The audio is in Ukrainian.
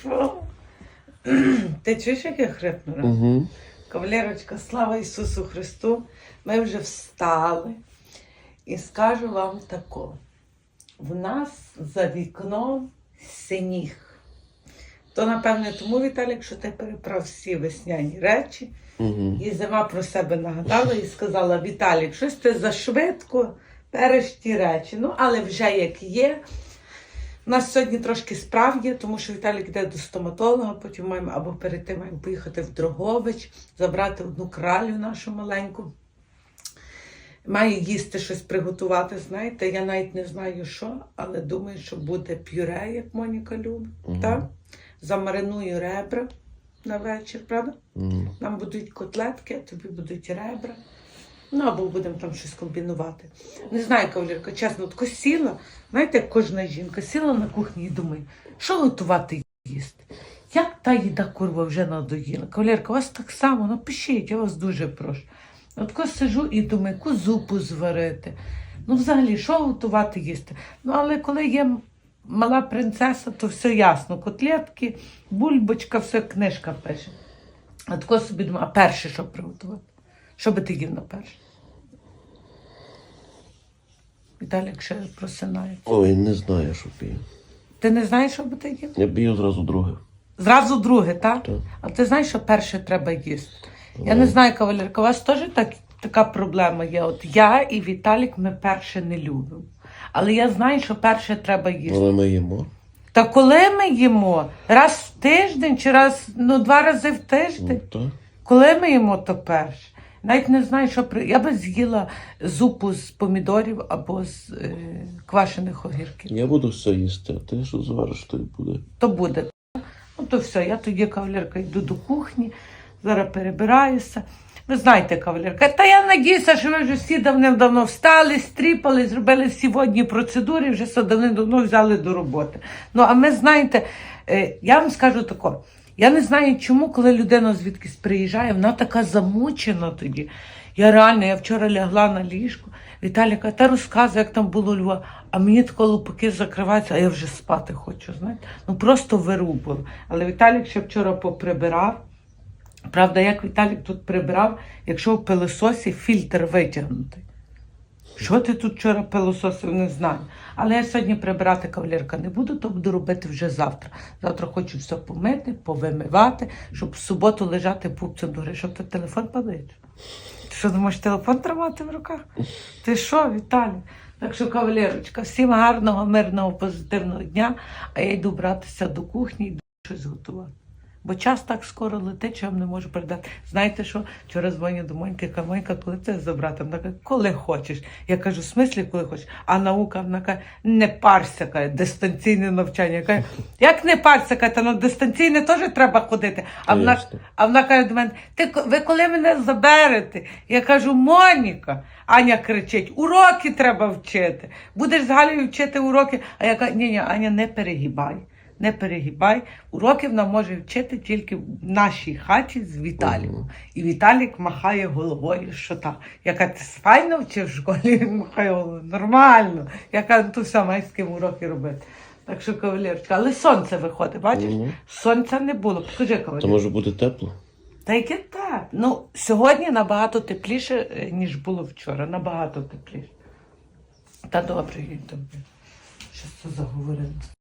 Що? Ти чуєш, як я хрипнула? Угу. Кавалерочка, слава Ісусу Христу! Ми вже встали. І скажу вам тако: в нас за вікном синіг. То, напевне, тому, Віталік, що ти переправ всі весняні речі. Угу. І зима про себе нагадала і сказала: Віталік, щось ти зашвидко береш ті речі. Ну, але вже як є. У нас сьогодні трошки справ є, тому що Віталік йде до стоматолога, потім маємо або перед тим маємо поїхати в Дрогович, забрати одну кралю нашу маленьку. Має їсти щось приготувати, знаєте, я навіть не знаю що, але думаю, що буде пюре, як Моніка любить. Мгм. Так? Замариную ребра на вечір, правда? Угу. Нам будуть котлетки, а тобі будуть ребра. Ну, або будемо там щось комбінувати. Не знаю, кавалерка, чесно, тако сіла, знаєте, як кожна жінка сіла на кухні і думає, що готувати їсти? Як та їда курва вже надоїла? Кавалерка, у вас так само, напишіть, я вас дуже прошу. От тако сижу і думаю, яку зупу зварити. Ну, взагалі, що готувати їсти? Ну, але коли є мала принцеса, то все ясно. Котлетки, бульбочка, все книжка пише. А тако собі думаю, а перше що приготувати? Що би ти їв на перше? Віталік ще просинає. Ой, не знаю, що п'ю. Ти не знаєш, що би ти їв? Я б'ю зразу друге. Зразу друге, так? Так. А ти знаєш, що перше треба їсти? Я не знаю, кавалерка, у вас теж так, така проблема є. От я і Віталік ми перше не любимо. Але я знаю, що перше треба їсти. Але ми їмо. Та коли ми їмо? Раз в тиждень чи раз, ну, два рази в Ну, тиждень? так. Коли ми їмо, то перше. Навіть не знаю, що при. Я би з'їла зупу з помідорів або з е, квашених огірків. Я буду все їсти, а ти що звариш, то й буде. То буде. Ну то все, я тоді, кавалерка, йду до кухні, зараз перебираюся. Ви знаєте, кавалерка, та я надіюся, що ви вже всі давним-давно встали, стріпали, зробили всі водні процедури, вже все давним-давно взяли до роботи. Ну, а ми знаєте, е, я вам скажу тако. Я не знаю, чому, коли людина звідкись приїжджає, вона така замучена тоді. Я реально, я вчора лягла на ліжку, Віталій каже, та розказує, як там було Львова, а мені тако лупаки закриваються, а я вже спати хочу, знаєте. Ну просто вирубало. Але Віталік ще вчора поприбирав. Правда, як Віталік тут прибирав, якщо в пилососі фільтр витягнутий. Що ти тут вчора пилососив, не знаю. Але я сьогодні прибирати кавалерка не буду, то буду робити вже завтра. Завтра хочу все помити, повимивати, щоб в суботу лежати пупцем до щоб ти телефон падає. Ти що, думаєш, телефон тримати в руках? Ти що, Віталій? Так що, кавалерочка, всім гарного, мирного, позитивного дня. А я йду братися до кухні і щось готувати. Бо час так скоро летить, що я вам не можу передати. Знаєте що? Вчора дзвоню до Моньки, кажу, Монька, коли це забрати? Вона каже, коли хочеш. Я кажу, в смислі, коли хочеш. А наука вона каже, не парся, каже, дистанційне навчання. Я кажу, як не парся, каже, та на дистанційне теж треба ходити. А вона, а вона каже до мене, ти ви коли мене заберете? Я кажу, Моніка. Аня кричить: уроки треба вчити. Будеш з Галею вчити уроки. А я кажу, ні, ні, Аня, не перегибай. Не перегибай. Уроки вона може вчити тільки в нашій хаті з Віталіком. І Віталік махає головою, що так. Я кажу, ти файно вчив в школі? Він махає головою. Нормально. Я кажу, «Ну, то все, з ким уроки робити. Так що, кавалерочка, але сонце виходить, бачиш? Мгм. Сонця не було. Покажи. То може бути тепло. Та яке так? Ну, сьогодні набагато тепліше, е, ніж було вчора. Набагато тепліше. Та добре, їй тобі. Що це заговорили?